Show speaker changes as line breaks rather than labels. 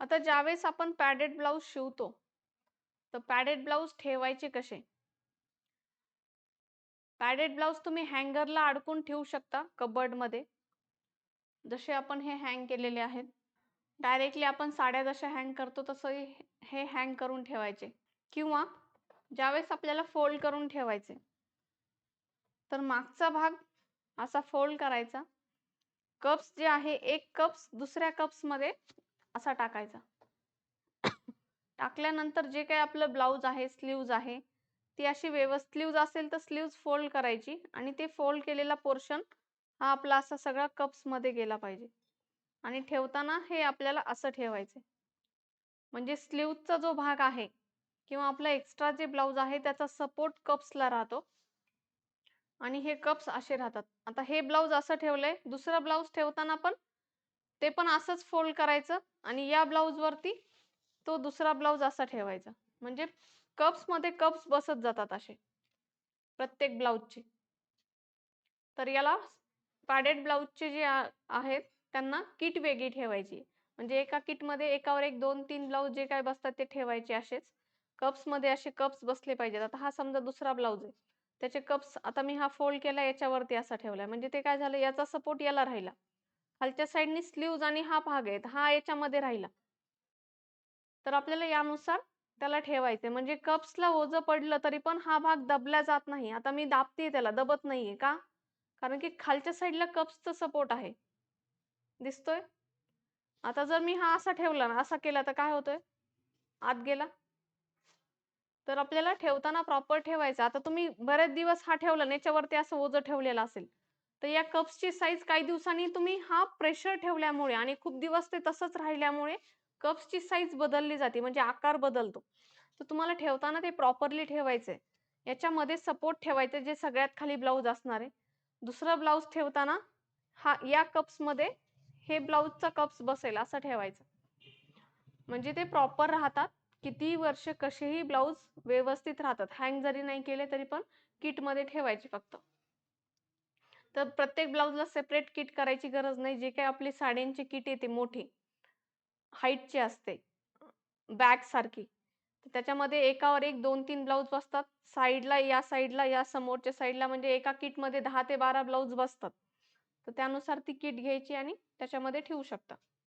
आता ज्यावेळेस आपण पॅडेड ब्लाऊज शिवतो तर पॅडेड ब्लाऊज ठेवायचे कसे? पॅडेड ब्लाऊज तुम्ही हँगरला अडकून ठेवू शकता कबर्डमध्ये जसे आपण हे हँग केलेले आहेत. डायरेक्टली आपण साड्या जशा हँग करतो तसं हे हँग करून ठेवायचे. किंवा ज्यावेळेस आपल्याला फोल्ड करून ठेवायचे तर मागचा भाग असा फोल्ड करायचा. कप्स जे आहे एक कप्स दुसऱ्या कप्समध्ये असा टाकायचा. टाकल्यानंतर जे काही आपलं ब्लाऊज आहे स्लीव्ज आहे ती अशी व्यवस्थित स्लीव्ज असेल तर स्लीव्ज फोल्ड करायची आणि ते फोल्ड केलेला पोर्शन हा आपला असा सगळा कप्समध्ये गेला पाहिजे. आणि ठेवताना हे आपल्याला असं ठेवायचे म्हणजे स्लीवचा जो भाग आहे किंवा आपला एक्स्ट्रा जे ब्लाऊज आहे त्याचा सपोर्ट कप्सला राहतो. आणि हे कप्स असे राहतात. आता हे ब्लाऊज असं ठेवलंय दुसरं ब्लाऊज ठेवताना पण ते पण असंच फोल्ड करायचं आणि या ब्लाऊजवरती तो दुसरा ब्लाऊज असा ठेवायचा. म्हणजे कप्समध्ये कप्स बसत जातात असे. प्रत्येक ब्लाऊजचे तर याला पॅडेड ब्लाऊजचे जे आहेत त्यांना किट वेगळी ठेवायची. म्हणजे एका किटमध्ये एकावर एक दोन तीन ब्लाऊज जे काय बसतात ते ठेवायचे असेच. कप्समध्ये असे कप्स बसले पाहिजेत. आता हा समजा दुसरा ब्लाऊज आहे. त्याचे कप्स आता मी हा फोल्ड केला याच्यावरती असा ठेवलाय म्हणजे ते काय झालं याचा सपोर्ट याला राहिला. खालच्या साईडनी स्लीव्ज आणि हा भाग आहे हा याच्यामध्ये राहिला. तर आपल्याला यानुसार त्याला ठेवायचे म्हणजे कप्सला ओझ पडलं तरी पण हा भाग दबला जात नाही. आता मी दाबते त्याला दबत नाहीये का? कारण की खालच्या साईडला कप्सचा सपोर्ट आहे. दिसतोय? आता जर मी हा असा ठेवला ना असा केला तर काय होतोय? आत गेला. तर आपल्याला ठेवताना प्रॉपर ठेवायचं. आता तुम्ही बरेच दिवस हा ठेवला याच्यावरती असं ओझं ठेवलेलं असेल. तर या कप्सची साईज काही दिवसांनी तुम्ही हा प्रेशर ठेवल्यामुळे आणि खूप दिवस ते तसंच राहिल्यामुळे कप्सची साईज बदलली जाते म्हणजे आकार बदलतो. तर तुम्हाला ठेवताना ते प्रॉपरली ठेवायचे याच्यामध्ये सपोर्ट ठेवायचे जे सगळ्यात खाली ब्लाऊज असणार आहे. दुसरं ब्लाऊज ठेवताना हा या कप्समध्ये हे ब्लाऊजचा कप्स बसेल असं ठेवायचं. म्हणजे ते प्रॉपर राहतात. किती वर्ष कसेही ब्लाऊज व्यवस्थित राहतात. हँग जरी नाही केले तरी पण किटमध्ये ठेवायचे फक्त. तर प्रत्येक ब्लाऊजला सेपरेट किट करायची गरज नाही. जे काही आपली साड्यांची किट येते मोठी हाईटची असते बॅग सारखी त्याच्यामध्ये एकावर एक दोन तीन ब्लाऊज बसतात. साईडला या साईडला या समोरच्या साईडला म्हणजे एका किटमध्ये दहा ते बारा ब्लाऊज बसतात. तर त्यानुसार ती किट घ्यायची आणि त्याच्यामध्ये ठेवू शकता.